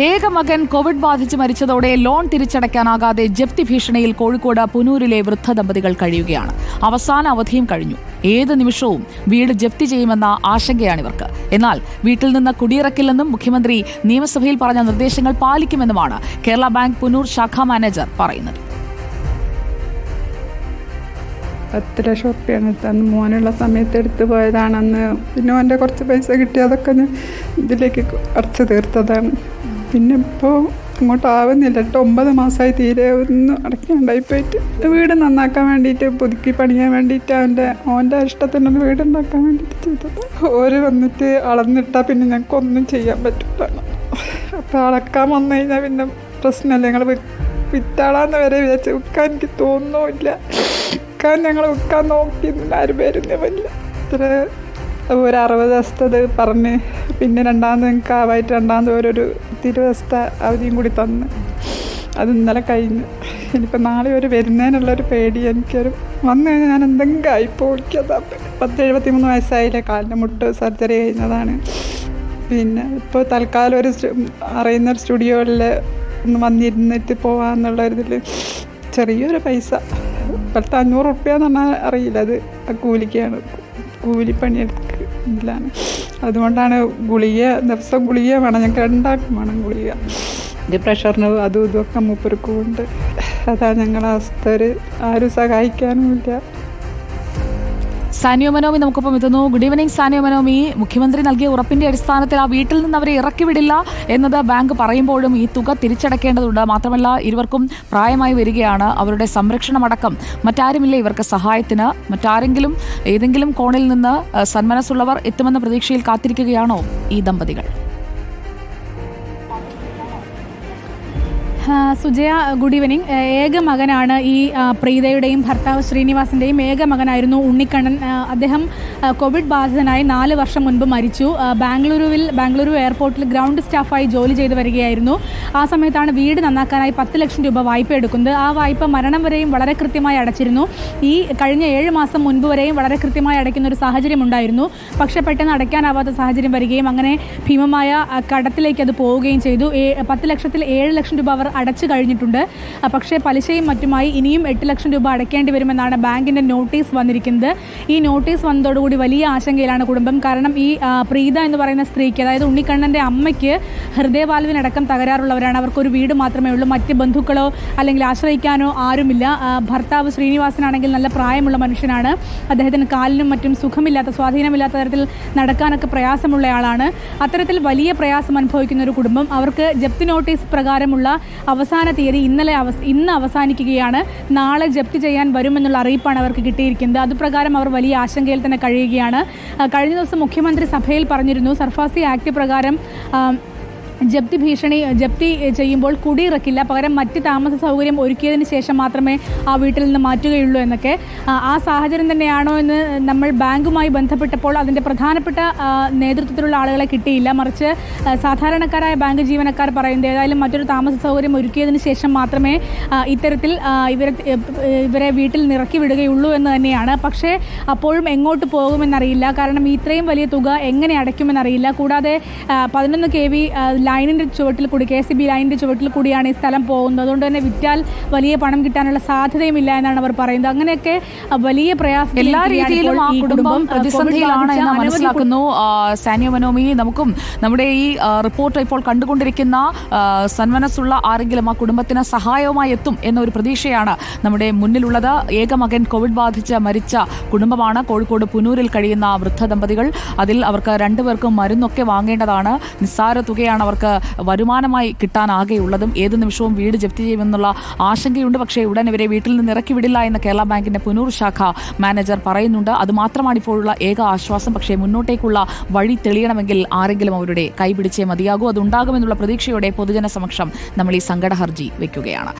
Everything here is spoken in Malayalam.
ഏക മകൻ കോവിഡ് ബാധിച്ച് മരിച്ചതോടെ ലോൺ തിരിച്ചടയ്ക്കാനാകാതെ ജപ്തി ഭീഷണിയിൽ കോഴിക്കോട് പുനൂരിലെ വൃദ്ധ ദമ്പതികൾ കഴിയുകയാണ്. അവസാന അവധിയും കഴിഞ്ഞു. ഏത് നിമിഷവും വീട് ജപ്തി ചെയ്യുമെന്ന ആശങ്കയാണിവർക്ക്. എന്നാൽ വീട്ടിൽ നിന്ന് കുടിയിറക്കില്ലെന്നും മുഖ്യമന്ത്രി നിയമസഭയിൽ പറഞ്ഞ നിർദ്ദേശങ്ങൾ പാലിക്കുമെന്നുമാണ് കേരള ബാങ്ക് പുനൂർ ശാഖാ മാനേജർ പറയുന്നത്. പത്ത് ലക്ഷം ഉറുപ്പ്യാണ് അന്ന് മോനുള്ള സമയത്ത് എടുത്തു പോയതാണെന്ന് പിന്നെ ഓന്റെ കുറച്ച് പൈസ കിട്ടിയതൊക്കെ ഇതിലേക്ക് അടച്ചു തീർത്തതാണ്. പിന്നെ ഇപ്പോൾ ഇങ്ങോട്ട് ആവുന്നില്ല എട്ട് ഒമ്പത് മാസമായി തീരെ ഒന്ന് അടയ്ക്കാണ്ടായി പോയിട്ട് വീട് നന്നാക്കാൻ വേണ്ടിയിട്ട് പുതുക്കി പണിയാൻ വേണ്ടിയിട്ട് അവന്റെ ഓന്റെ ഇഷ്ടത്തിനൊരു വീട് ഉണ്ടാക്കാൻ വേണ്ടിയിട്ട് ചെയ്തത്. ഓര് വന്നിട്ട് അളന്നിട്ടാൽ പിന്നെ ഞങ്ങൾക്ക് ഒന്നും ചെയ്യാൻ പറ്റില്ല അപ്പോൾ അളക്കാൻ വന്നു കഴിഞ്ഞാൽ പിന്നെ പ്രശ്നമല്ല? ഞങ്ങൾ വിറ്റാളാന്ന് വരെ വിചാരിച്ച് വിൽക്കാൻ എനിക്ക് തോന്നുന്നില്ല. വിൽക്കാൻ ഞങ്ങൾ വിൽക്കാൻ നോക്കിയിരുന്നില്ല ആരും വരുന്നില്ല ഇത്ര ഒരു അറുപത് ദിവസത്തത് പറഞ്ഞ് പിന്നെ രണ്ടാമത് ഞങ്ങൾക്ക് ആവായിട്ട് രണ്ടാമത് ഓരോരു ഇരുപത് ദിവസത്തെ അവധിയും കൂടി തന്ന്. അത് ഇന്നലെ കഴിഞ്ഞു. ഇനിയിപ്പോൾ നാളെ ഒരു വരുന്നതിനുള്ളൊരു പേടി എനിക്കൊരു വന്നു കഴിഞ്ഞാൽ ഞാൻ എന്തെങ്കിലും ആയിപ്പോൾ എനിക്കതാ പത്ത് എഴുപത്തി മൂന്ന് വയസ്സായില്ലേ? കാലിന്റെ മുട്ട് സർജറി കഴിഞ്ഞതാണ്. പിന്നെ ഇപ്പോൾ തൽക്കാലം ഒരു അറിയുന്ന ഒരു സ്റ്റുഡിയോയിൽ ഒന്ന് വന്നിരുന്നിട്ട് പോകാമെന്നുള്ള ഇതിൽ ചെറിയൊരു പൈസ. ഇപ്പോഴത്തെ അഞ്ഞൂറ് റുപ്യ എന്ന് പറഞ്ഞാൽ അറിയില്ല. അത് കൂലിക്കാണ്. കൂലിപ്പണിയെടുക്കലാണ് അതുകൊണ്ടാണ് ഗുളിക ദിവസം ഗുളിക വേണം. ഞങ്ങൾക്ക് രണ്ടാക്കും വേണം ഗുളിക. ഇത് പ്രഷറിന് അതും ഇതുമൊക്കെ മൂപ്പർക്കും ഉണ്ട് അതാ ഞങ്ങളെ അവസ്ഥ. ആരും സഹായിക്കാനുമില്ല. സാനിയോ മനോമി നമുക്കൊപ്പം എത്തുന്നു. Good evening Saniya Manomi. മുഖ്യമന്ത്രി നൽകിയ ഉറപ്പിന്റെ അടിസ്ഥാനത്തിൽ ആ വീട്ടിൽ നിന്ന് അവരെ ഇറക്കി വിടില്ല എന്നത് ബാങ്ക് പറയുമ്പോഴും ഈ തുക തിരിച്ചടക്കേണ്ടതുണ്ട്. മാത്രമല്ല ഇരുവർക്കും പ്രായമായി വരികയാണ് അവരുടെ സംരക്ഷണമടക്കം മറ്റാരുമില്ല ഇവർക്ക് സഹായത്തിന്. മറ്റാരെങ്കിലും ഏതെങ്കിലും കോണിൽ നിന്ന് സന്മനസ്സുള്ളവർ എത്തുമെന്ന പ്രതീക്ഷയിൽ കാത്തിരിക്കുകയാണോ ഈ ദമ്പതികൾ? സുജയ ഗുഡ് ഈവനിങ് ഏക മകനാണ് ഈ പ്രീതയുടെയും ഭർത്താവ് ശ്രീനിവാസിന്റെയും ഏക മകനായിരുന്നു ഉണ്ണിക്കണ്ണൻ. അദ്ദേഹം കോവിഡ് ബാധിതനായി നാല് വർഷം മുൻപ് മരിച്ചു. ബാംഗ്ലൂരുവിൽ ബാംഗ്ലൂരു എയർപോർട്ടിൽ ഗ്രൗണ്ട് സ്റ്റാഫായി ജോലി ചെയ്തു വരികയായിരുന്നു. ആ സമയത്താണ് വീട് നന്നാക്കാനായി പത്ത് ലക്ഷം രൂപ വായ്പ എടുക്കുന്നത്. ആ വായ്പ മരണം വരെയും വളരെ കൃത്യമായി അടച്ചിരുന്നു. ഈ കഴിഞ്ഞ ഏഴ് മാസം മുൻപ് വരെയും വളരെ കൃത്യമായി അടയ്ക്കുന്ന ഒരു സാഹചര്യം ഉണ്ടായിരുന്നു. പക്ഷേ പെട്ടെന്ന് അടയ്ക്കാനാവാത്ത സാഹചര്യം വരികയും അങ്ങനെ ഭീമമായ കടത്തിലേക്ക് അത് പോവുകയും ചെയ്തു. പത്ത് ലക്ഷത്തിൽ ഏഴ് ലക്ഷം രൂപ അവർ അടച്ചു കഴിഞ്ഞിട്ടുണ്ട്. പക്ഷേ പലിശയും മറ്റുമായി ഇനിയും എട്ട് ലക്ഷം രൂപ അടയ്ക്കേണ്ടി വരുമെന്നാണ് ബാങ്കിന്റെ നോട്ടീസ് വന്നിരിക്കുന്നത്. ഈ നോട്ടീസ് വന്നതോടുകൂടി വലിയ ആശങ്കയിലാണ് കുടുംബം. കാരണം ഈ പ്രീത എന്ന് പറയുന്ന സ്ത്രീക്ക് അതായത് ഉണ്ണിക്കണ്ണന്റെ അമ്മയ്ക്ക് ഹൃദയവാൽവിനടക്കം തകരാറുള്ളവരാണ്. അവർക്കൊരു വീട് മാത്രമേ ഉള്ളൂ. മറ്റ് ബന്ധുക്കളോ അല്ലെങ്കിൽ ആശ്രയിക്കാനോ ആരുമില്ല. ഭർത്താവ് ശ്രീനിവാസനാണെങ്കിൽ നല്ല പ്രായമുള്ള മനുഷ്യനാണ്. അദ്ദേഹത്തിന് കാലിനും മറ്റും സുഖമില്ലാത്ത സ്വാധീനമില്ലാത്ത തരത്തിൽ നടക്കാനൊക്കെ പ്രയാസമുള്ളയാളാണ് അത്തരത്തിൽ വലിയ പ്രയാസം അനുഭവിക്കുന്ന ഒരു കുടുംബം. അവർക്ക് ജപ്തി നോട്ടീസ് പ്രകാരമുള്ള അവസാന തീയതി ഇന്നലെ അവസ് ഇന്ന് അവസാനിക്കുകയാണ്. നാളെ ജപ്തി ചെയ്യാൻ വരുമെന്നുള്ള അറിയിപ്പാണ് അവർക്ക് കിട്ടിയിരിക്കുന്നത്. അതുപ്രകാരം അവർ വലിയ ആശങ്കയിൽ തന്നെ കഴിയുകയാണ്. കഴിഞ്ഞ ദിവസം മുഖ്യമന്ത്രി സഭയിൽ പറഞ്ഞിരുന്നു സർഫാസി ആക്ട് പ്രകാരം ജപ്തി ഭീഷണി ജപ്തി ചെയ്യുമ്പോൾ കുടിയിറക്കില്ല. പകരം മറ്റ് താമസ സൗകര്യം ഒരുക്കിയതിന് ശേഷം മാത്രമേ ആ വീട്ടിൽ നിന്ന് മാറ്റുകയുള്ളൂ എന്നൊക്കെ. ആ, സാഹചര്യം തന്നെയാണോ എന്ന് നമ്മൾ ബാങ്കുമായി ബന്ധപ്പെട്ടപ്പോൾ അതിന്റെ പ്രധാനപ്പെട്ട നേതൃത്വത്തിലുള്ള ആളുകളെ കിട്ടിയില്ല. മറിച്ച് സാധാരണക്കാരായ ബാങ്ക് ജീവനക്കാർ പറയുന്നത് ഏതായാലും മറ്റൊരു താമസ സൗകര്യം ഒരുക്കിയതിന് ശേഷം മാത്രമേ ഇത്തരത്തിൽ ഇവരെ ഇവരെ വീട്ടിൽ നിറക്കി വിടുകയുള്ളൂ എന്ന് തന്നെയാണ്. പക്ഷേ അപ്പോഴും എങ്ങോട്ട് പോകുമെന്നറിയില്ല. കാരണം ഇത്രയും വലിയ തുക എങ്ങനെ അടയ്ക്കുമെന്നറിയില്ല. കൂടാതെ പതിനൊന്ന് കെ വി ലൈനിന്റെ ചുവട്ടിൽ കൂടി കെ സി ബി ലൈനിന്റെ ചുവട്ടിൽ കൂടിയാണ് ഈ സ്ഥലം പോകുന്നത്. അതുകൊണ്ട് തന്നെ വിറ്റാൽ വലിയ പണം കിട്ടാനുള്ള സാധ്യതയും ഇല്ല എന്നാണ് അവർ പറയുന്നത്. അങ്ങനെയൊക്കെ വലിയ പ്രയാസം എല്ലാ രീതിയിലും ആ കുടുംബം പ്രതിസന്ധിയിലാണ് എന്ന് മനസ്സിലാക്കുന്നു. സാനിയ മനോമി നമുക്കും നമ്മുടെ ഈ റിപ്പോർട്ട് ഇപ്പോൾ കണ്ടുകൊണ്ടിരിക്കുന്ന സന്മനസ്സുള്ള ആരെങ്കിലും ആ കുടുംബത്തിന് സഹായവുമായി എത്തും എന്നൊരു പ്രതീക്ഷയാണ് നമ്മുടെ മുന്നിലുള്ളത്. ഏക മകൻ കോവിഡ് ബാധിച്ച് മരിച്ച കുടുംബമാണ്. കോഴിക്കോട് പുനൂരിൽ കഴിയുന്ന വൃദ്ധ ദമ്പതികൾ. അതിൽ അവർക്ക് രണ്ടുപേർക്കും മരുന്നൊക്കെ വാങ്ങേണ്ടതാണ്. നിസ്സാര തുകയാണ് അവർക്ക് വരുമാനമായി കിട്ടാനാകെയുള്ളതും ഏത് നിമിഷവും വീട് ജപ്തി ചെയ്യുമെന്നുള്ള ആശങ്കയുണ്ട്. പക്ഷേ ഉടൻ ഇവരെ വീട്ടിൽ നിന്ന് ഇറക്കി വിടില്ല എന്ന് കേരള ബാങ്കിന്റെ പുനൂർ ശാഖ മാനേജർ പറയുന്നുണ്ട്. അത് മാത്രമാണ് ഇപ്പോഴുള്ള ഏക ആശ്വാസം. പക്ഷേ മുന്നോട്ടേക്കുള്ള വഴി തെളിയണമെങ്കിൽ ആരെങ്കിലും അവരുടെ കൈപിടിച്ചേ മതിയാകൂ. അതുണ്ടാകുമെന്നുള്ള പ്രതീക്ഷയോടെ പൊതുജന സമക്ഷം നമ്മൾ ഈ സങ്കട ഹർജി വെക്കുകയാണ്.